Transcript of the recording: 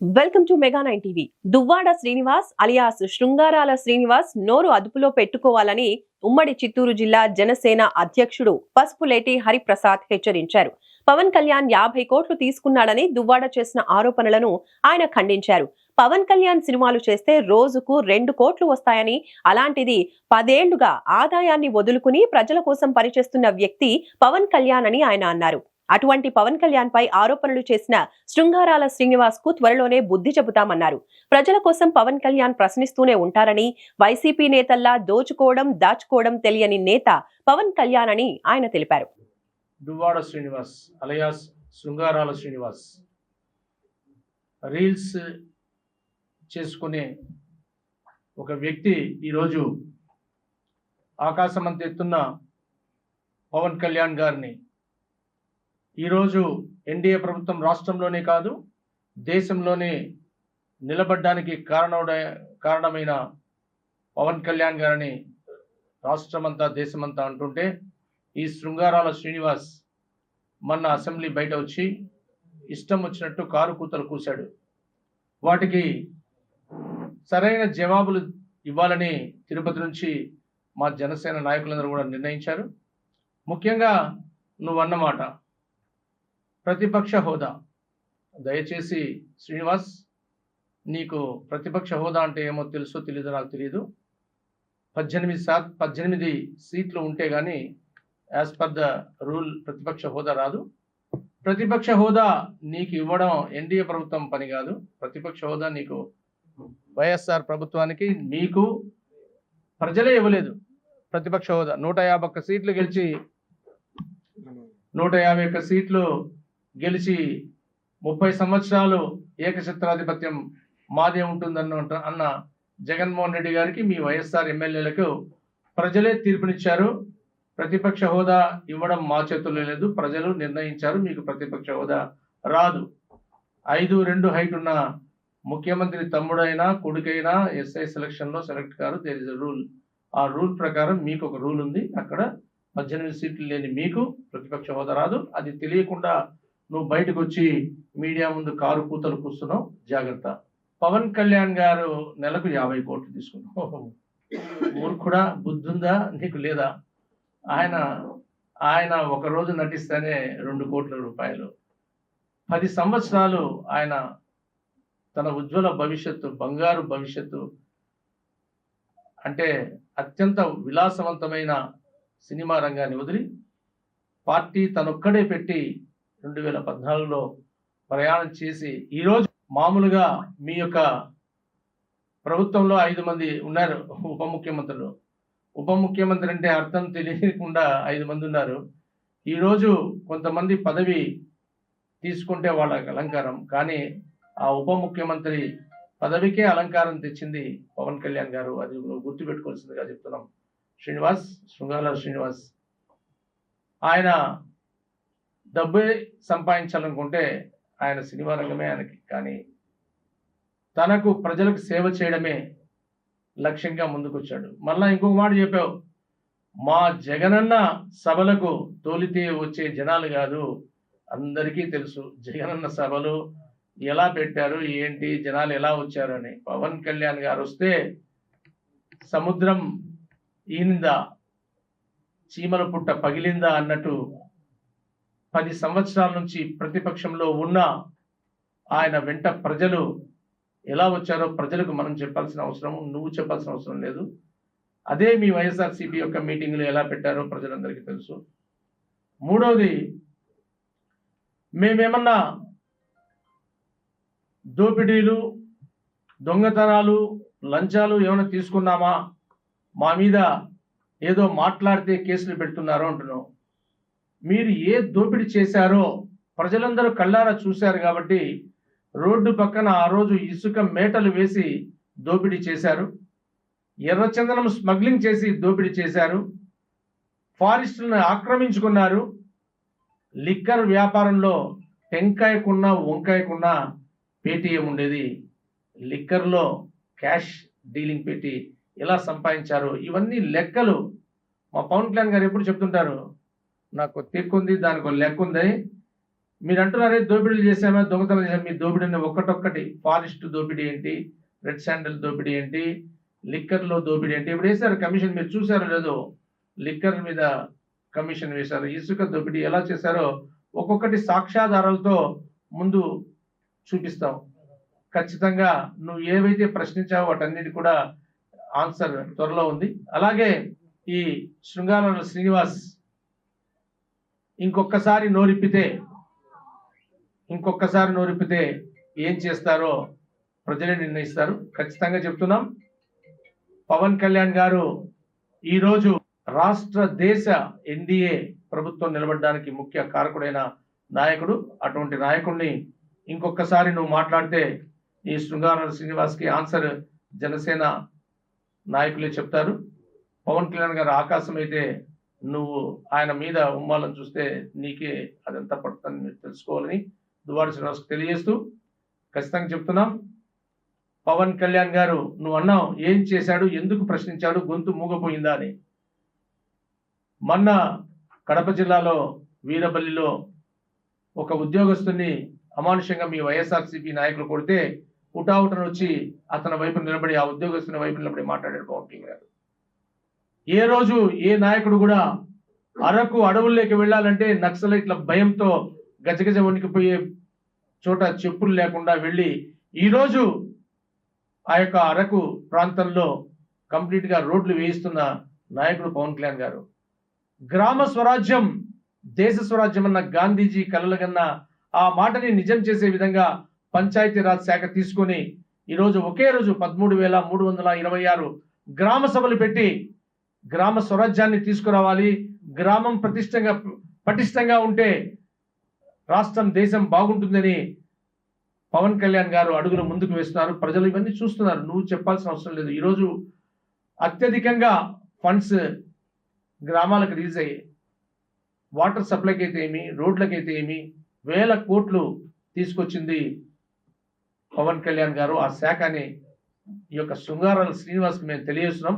Welcome to mega nine TV. Duvvada Srinivas alias Srungarala Srinivas నోరు అదుపులో పెట్టుకోవాలని ఉమ్మడి చిత్తూరు జిల్లా జనసేన అధ్యక్షుడు పసుపులేటి హరిప్రసాద్ హెచ్చరించారు. పవన్ కళ్యాణ్ యాభై కోట్లు తీసుకున్నాడని దువ్వాడ చేసిన ఆరోపణలను ఆయన ఖండించారు. పవన్ కళ్యాణ్ సినిమాలు చేస్తే రోజుకు రెండు కోట్లు వస్తాయని అలాంటిది పదేళ్ళుగా ఆదాయాన్ని వదులుకుని ప్రజల కోసం పనిచేస్తున్న వ్యక్తి పవన్ కళ్యాణ్ అని ఆయన అన్నారు. అటువంటి పవన్ కళ్యాణ్ పై ఆరోపణలు చేసిన శృంగారాల శ్రీనివాస్కు త్వరలోనే బుద్ధి చెబుతామన్నారు. ప్రజల కోసం పవన్ కళ్యాణ్ ప్రశ్నిస్తూనే ఉంటారని వైసీపీ నేతల్లా దోచుకోవడం దాచుకోవడం తెలియని నేత పవన్ కళ్యాణ్ అని ఆయన తెలిపారు. దువ్వాడ శ్రీనివాస్ అలయాస్ శృంగారాల శ్రీనివాస్ రీల్స్ చేసుకునే ఒక వ్యక్తి ఈరోజు ఆకాశమంత ఎత్తున్న పవన్ కళ్యాణ్ గారిని ఈరోజు ఎన్డీఏ ప్రభుత్వం రాష్ట్రంలోనే కాదు దేశంలోనే నిలబడ్డానికి కారణడ కారణమైన పవన్ కళ్యాణ్ గారిని రాష్ట్రమంతా దేశమంతా అంటుంటే ఈ శృంగారాల శ్రీనివాస్ మొన్న అసెంబ్లీ బయట వచ్చి ఇష్టం వచ్చినట్టు కారు కూతలు కూశాడు. వాటికి సరైన జవాబులు ఇవ్వాలని తిరుపతి నుంచి మా జనసేన నాయకులందరూ కూడా నిర్ణయించారు. ముఖ్యంగా నువ్వన్నమాట ప్రతిపక్ష హోదా. దయచేసి శ్రీనివాస్ నీకు ప్రతిపక్ష హోదా అంటే ఏమో తెలుసో తెలీదో నాకు తెలియదు పద్దెనిమిది శా పద్దెనిమిది సీట్లు ఉంటే కానీ యాజ్ పర్ ద రూల్ ప్రతిపక్ష హోదా రాదు. ప్రతిపక్ష హోదా నీకు ఇవ్వడం ఎన్డీఏ ప్రభుత్వం పని కాదు. ప్రతిపక్ష హోదా నీకు వైఎస్ఆర్ ప్రభుత్వానికి నీకు ప్రజలే ఇవ్వలేదు. ప్రతిపక్ష హోదా. నూట యాభై ఒక్క సీట్లు గెలిచి నూట యాభై ఒక్క సీట్లు గెలిచి ముప్పై సంవత్సరాలు ఏకఛత్రాధిపత్యం మాదే ఉంటుందన్న అన్న జగన్మోహన్ రెడ్డి గారికి మీ వైఎస్ఆర్ ఎమ్మెల్యేలకు ప్రజలే తీర్పునిచ్చారు. ప్రతిపక్ష హోదా ఇవ్వడం మా చేతుల్లో లేదు. ప్రజలు నిర్ణయించారు. మీకు ప్రతిపక్ష హోదా రాదు. ఐదు రెండు హైట్ ఉన్న ముఖ్యమంత్రి తమ్ముడైనా కొడుకైనా ఎస్ఐ సెలక్షన్లో సెలెక్ట్ కారు. దేర్ ఇస్ రూల్ ఆ రూల్ ప్రకారం మీకు ఒక రూల్ ఉంది. అక్కడ పద్దెనిమిది సీట్లు లేని మీకు ప్రతిపక్ష హోదా రాదు. అది తెలియకుండా నువ్వు బయటకు వచ్చి మీడియా ముందు కారు కూతలు కూస్తున్నావు. జాగ్రత్త. పవన్ కళ్యాణ్ గారు నెలకు యాభై కోట్లు తీసుకున్నావు. మూర్ఖుడా బుద్ధుందా? నీకు లేదా? ఆయన ఆయన ఒక రోజు నటిస్తేనే రెండు కోట్ల రూపాయలు. పది సంవత్సరాలు ఆయన తన ఉజ్వల భవిష్యత్తు బంగారు భవిష్యత్తు అంటే అత్యంత విలాసవంతమైన సినిమా రంగాన్ని వదిలి పార్టీ తనొక్కడే పెట్టి రెండు వేల పద్నాలుగులో ప్రయాణం చేసి ఈరోజు మామూలుగా మీ యొక్క ప్రభుత్వంలో ఐదు మంది ఉన్నారు ఉప ముఖ్యమంత్రులు. ఉప ముఖ్యమంత్రి అంటే అర్థం తెలియకుండా ఐదు మంది ఉన్నారు. ఈరోజు కొంతమంది పదవి తీసుకుంటే వాళ్ళకి అలంకారం కానీ ఆ ఉప ముఖ్యమంత్రి పదవికే అలంకారం తెచ్చింది పవన్ కళ్యాణ్ గారు. అది గుర్తుపెట్టుకోవాల్సిందిగా చెప్తున్నాం. శ్రీనివాస్ శృంగాల శ్రీనివాస్. ఆయన డబ్బే సంపాదించాలనుకుంటే ఆయన సినిమా రంగమే ఆయనకి. కానీ తనకు ప్రజలకు సేవ చేయడమే లక్ష్యంగా ముందుకొచ్చాడు. మళ్ళా ఇంకొక మాట చెప్పావు. మా జగనన్న సభలకు తోలితే వచ్చే జనాలు కాదు అందరికీ తెలుసు జగనన్న సభలు ఎలా పెట్టారు ఏంటి జనాలు ఎలా వచ్చారు అని. పవన్ కళ్యాణ్ గారు వస్తే సముద్రం ఈనిందా చీమల పుట్ట పగిలిందా అన్నట్టు పది సంవత్సరాల నుంచి ప్రతిపక్షంలో ఉన్న ఆయన వెంట ప్రజలు ఎలా వచ్చారో ప్రజలకు మనం చెప్పాల్సిన అవసరం నువ్వు చెప్పాల్సిన అవసరం లేదు. అదే మీ వైఎస్ఆర్సీపీ యొక్క మీటింగ్లు ఎలా పెట్టారో ప్రజలందరికీ తెలుసు. మూడవది మేమేమన్నా దోపిడీలు దొంగతనాలు లంచాలు ఏమైనా తీసుకున్నామా? మా మీద ఏదో మాట్లాడితే కేసులు పెడుతున్నారో అంటున్నావు మీరు ఏ దోపిడీ చేశారో ప్రజలందరూ కళ్ళారా చూశారు కాబట్టి రోడ్డు పక్కన ఆ రోజు ఇసుక మేటలు వేసి దోపిడీ చేశారు. ఎర్రచందనం స్మగ్లింగ్ చేసి దోపిడీ చేశారు. ఫారెస్ట్లను ఆక్రమించుకున్నారు. లిక్కర్ వ్యాపారంలో టెంకాయకున్న వంకాయకున్న పేటీఎం ఉండేది. లిక్కర్లో క్యాష్ డీలింగ్ పెట్టి ఎలా సంపాదించారు ఇవన్నీ లెక్కలు మా పవన్ కళ్యాణ్ గారు ఎప్పుడు చెప్తుంటారు. నాకు తిక్కుంది దానికి ఒక లెక్క ఉంది మీరు అంటున్నారే దోపిడీలు చేసామా దొంగతనం చేసామా మీ దోపిడీని ఒక్కటొక్కటి ఫారెస్ట్ దోపిడీ ఏంటి? రెడ్ శాండల్ దోపిడీ ఏంటి? లిక్కర్లో దోపిడీ ఏంటి? ఇప్పుడు వేశారు కమిషన్ మీరు చూసారో లేదో? లిక్కర్ మీద కమిషన్ వేశారు. ఇసుక దోపిడీ ఎలా చేశారో ఒక్కొక్కటి సాక్ష్యాధారాలతో ముందు చూపిస్తాం. ఖచ్చితంగా నువ్వు ఏవైతే ప్రశ్నించావో వాటన్నిటి కూడా ఆన్సర్ త్వరలో ఉంది. అలాగే ఈ శృంగారంలో శ్రీనివాస్ ఇంకొకసారి నోరిప్పితే ఇంకొకసారి నోరిప్పితే ఏం చేస్తారో ప్రజలే నిర్ణయిస్తారు. ఖచ్చితంగా చెప్తున్నాం. పవన్ కళ్యాణ్ గారు ఈరోజు రాష్ట్ర దేశ ఎన్డీఏ ప్రభుత్వం నిలబడడానికి ముఖ్య కారకుడైన నాయకుడు. అటువంటి నాయకుడిని ఇంకొకసారి నువ్వు మాట్లాడితే ఈ శృంగార శ్రీనివాస్కి ఆన్సర్ జనసేన నాయకులే చెప్తారు. పవన్ కళ్యాణ్ గారు ఆకాశం అయితే నువ్వు ఆయన మీద ఉమ్మాలని చూస్తే నీకే అదంతా పడుతుందని మీరు తెలుసుకోవాలని దువాడ శ్రీనివాస్కి తెలియజేస్తూ ఖచ్చితంగా చెప్తున్నాం. పవన్ కళ్యాణ్ గారు నువ్వు అన్నావు ఏం చేశాడు ఎందుకు ప్రశ్నించాడు గొంతు మూగపోయిందా అని. మొన్న కడప జిల్లాలో వీరబల్లిలో ఒక ఉద్యోగస్తుని అమానుషంగా మీ వైఎస్ఆర్సీపీ నాయకులు కొడితే ఉటావుటను వచ్చి అతని వైపు నిలబడి ఆ ఉద్యోగస్తుని వైపు నిలబడి మాట్లాడాడు పవన్ కళ్యాణ్ గారు. ఏ రోజు ఏ నాయకుడు కూడా అరకు అడవుల్లోకి వెళ్ళాలంటే నక్సలైట్ల భయంతో గజగజ వణికిపోయే చోట చెప్పులు లేకుండా వెళ్ళి ఈరోజు ఆ యొక్క అరకు ప్రాంతంలో కంప్లీట్గా రోడ్లు వేయిస్తున్న నాయకుడు పవన్ కళ్యాణ్ గారు. గ్రామ స్వరాజ్యం దేశ స్వరాజ్యం అన్న గాంధీజీ కలలుగన్న ఆ మాటని నిజం చేసే విధంగా పంచాయతీరాజ్ శాఖ తీసుకొని ఈరోజు ఒకే రోజు పదమూడు వేల మూడు వందల ఇరవై ఆరు గ్రామ సభలు పెట్టి గ్రామ స్వరాజ్యాన్ని తీసుకురావాలి. గ్రామం ప్రతిష్టంగా పటిష్టంగా ఉంటే రాష్ట్రం దేశం బాగుంటుందని పవన్ కళ్యాణ్ గారు అడుగులు ముందుకు వేస్తున్నారు. ప్రజలు ఇవన్నీ చూస్తున్నారు. నువ్వు చెప్పాల్సిన అవసరం లేదు. ఈరోజు అత్యధికంగా ఫండ్స్ గ్రామాలకు రిలీజ్ అయ్యాయి. వాటర్ సప్లైకి అయితే ఏమి రోడ్లకైతే ఏమి వేల కోట్లు తీసుకొచ్చింది పవన్ కళ్యాణ్ గారు. ఆ శాఖని ఈ యొక్క శృంగారాల శ్రీనివాస్కి మేము తెలియజేస్తున్నాం.